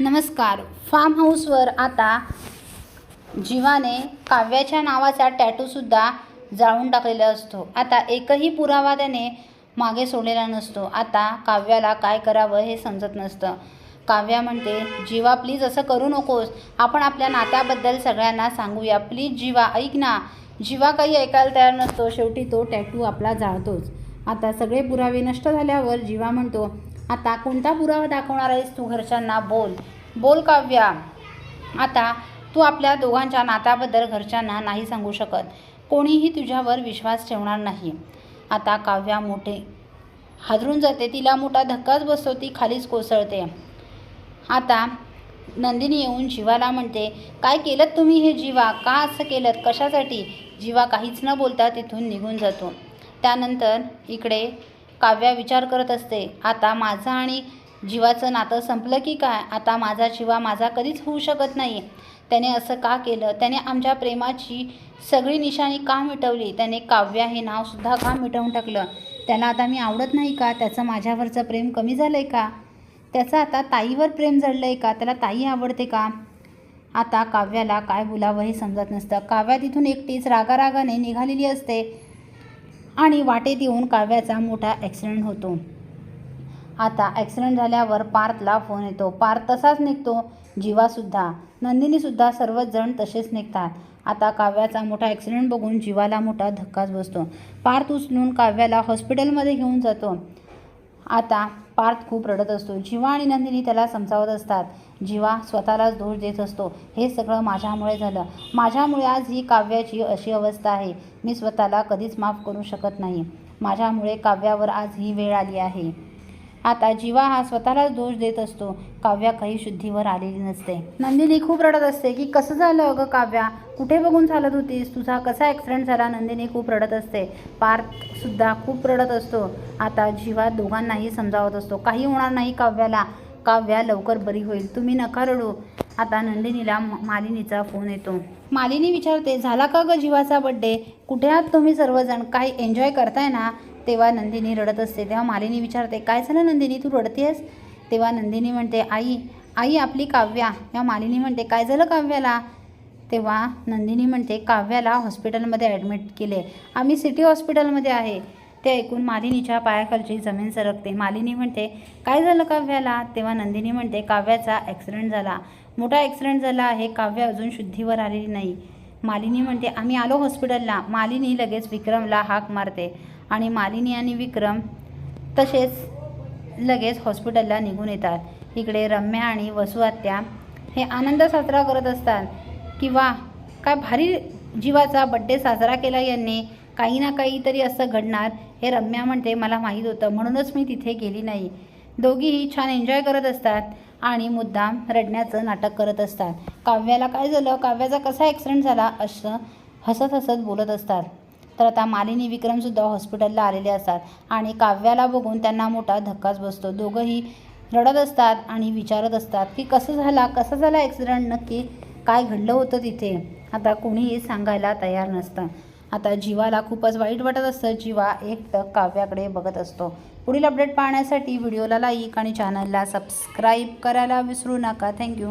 नमस्कार. फार्म हाऊसवर आता जीवाने काव्याच्या नावाचा टॅटूसुद्धा जाळून टाकलेला असतो. आता एकही पुरावा त्याने मागे सोडलेला नसतो. आता काव्याला काय करावं हे समजत नसतं. काव्या म्हणते जीवा प्लीज असं करू नकोस. आपण आपल्या नात्याबद्दल सगळ्यांना सांगूया. प्लीज जीवा ऐक ना. जीवा काही ऐकायला तयार नसतो. शेवटी तो टॅटू आपला जाळतोच. आता सगळे पुरावे नष्ट झाल्यावर जीवा म्हणतो आता कोणता पुरावा दाखवणार आहेस तू घरच्यांना? बोल. बोल काव्या. आता तू आपल्या दोघांच्या नात्याबद्दल घरच्यांना नाही सांगू शकत. कोणीही तुझ्यावर विश्वास ठेवणार नाही. आता काव्या मोठे हादरून जाते. तिला मोठा धक्काच बसतो. ती खालीच कोसळते. आता नंदिनी येऊन जीवाला म्हणते काय केलं तुम्ही हे जीवा? का असं केलं कशासाठी? जीवा काहीच न बोलता तिथून निघून जातो. त्यानंतर इकडे काव्या विचार करत असते आता माझं आणि जीवाचं नातं संपलं की काय? आता माझा जीवा माझा कधीच होऊ शकत नाही त्याने असं का केलं? त्याने आमच्या प्रेमाची सगळी निशाणी का मिटवली? त्याने काव्या हे नावसुद्धा का मिटवून टाकलं? त्याला आता मी आवडत नाही का? त्याचं माझ्यावरचं प्रेम कमी झालं आहे का? त्याचं आता ताईवर प्रेम जडलं आहे का? त्याला ताई आवडते का? आता काव्याला काय बोलावं हे समजत नसतं. काव्या तिथून एकटीच रागारागाने निघालेली असते. आणि वाटेत येऊन काव्याचा मोठा ॲक्सिडेंट होतो. आता ॲक्सिडेंट झाल्यावर पार्थला फोन येतो. पार्थ तसाच निघतो. जीवासुद्धा नंदिनीसुद्धा सर्वच जण तसेच निघतात. आता काव्याचा मोठा ॲक्सिडेंट बघून जीवाला मोठा धक्काच बसतो. पार्थ उचलून काव्याला हॉस्पिटलमध्ये घेऊन जातो. आता पार्थ खूप रडत असतो. जीवा आणि नंदिनी त्याला समजावत असतात. जीवा स्वतःलाच दोष देत असतो. हे सगळं माझ्यामुळे झालं. माझ्यामुळे आज ही काव्याची अशी अवस्था आहे. मी स्वतःला कधीच माफ करू शकत नाही. माझ्यामुळे काव्यावर आज ही वेळ आली आहे. आता जीवा हा स्वतःलाच दोष देत असतो. काव्या काही शुद्धीवर आलेली नसते. नंदिनी खूप रडत असते की कसं झालं अगं काव्या? कुठे बघून चालत होतीस? तुझा कसा ॲक्सिडेंट झाला? नंदिनी खूप रडत असते. पार्थसुद्धा खूप रडत असतो. आता जीवा दोघांनाही समजावत असतो. काही होणार नाही काव्याला. काव्या लवकर बरी होईल. तुम्ही नका रडू. आता नंदिनीला म- मालिनीचा फोन येतो. मालिनी विचारते झाला का ग जीवाचा बड्डे कुठे आहात तुम्ही सर्वजण? काही एन्जॉय करताय ना? तेव्हा नंदिनी रडत असते. तेव्हा मालिनी विचारते काय झालं नंदिनी? तू रडतेस तेव्हा नंदिनी म्हणते आई आई आपली काव्या. तेव्हा मालिनी म्हणते काय झालं काव्याला? तेव्हा नंदिनी म्हणते काव्याला हॉस्पिटलमध्ये ॲडमिट केले. आम्ही सिटी हॉस्पिटलमध्ये आहे. ते ऐकून मालिनीच्या पायाखालची जमीन सरकते. मालिनी म्हणते काय झालं काव्याला? तेव्हा नंदिनी म्हणते काव्याचा ॲक्सिडेंट झाला. मोठा ॲक्सिडेंट झाला आहे. काव्य अजून शुद्धीवर आलेली नाही. मालिनी म्हणते आम्ही आलो हॉस्पिटलला मालिनी लगेच विक्रमला हाक मारते आणि मालिनी आणि विक्रम तसेच लगेच हॉस्पिटलला निघून येतात. इकडे रम्या आणि वसुआत्या हे आनंद साजरा करत असतात. किंवा काय भारी जीवाचा बड्डे साजरा केला यांनी. काही ना काहीतरी असं घडणार. हे रम्या म्हणते मला माहीत होतं म्हणूनच मी तिथे गेली नाही. दोघीही छान एन्जॉय करत असतात आणि मुद्दाम रडण्याचं नाटक करत असतात. काव्याला काय झालं? काव्याचा कसा ॲक्सिडेंट झाला? असं हसत हसत बोलत असतात. तर आता मालिनी विक्रमसुद्धा हॉस्पिटलला आलेले असतात आणि काव्याला बघून त्यांना मोठा धक्काच बसतो. दोघंही रडत असतात आणि विचारत असतात की कसं झाला? कसं झाला ॲक्सिडेंट नक्की काय घडलं होतं तिथे? आता कोणीही सांगायला तयार नसतं. आता जीवाला खूपच वाईट वाटत असतं. जीवा एकटक काव्याकडे बघत असतो. पुढील अपडेट पाहण्यासाठी व्हिडिओला लाईक आणि चॅनलला सबस्क्राईब करायला विसरू नका. थँक्यू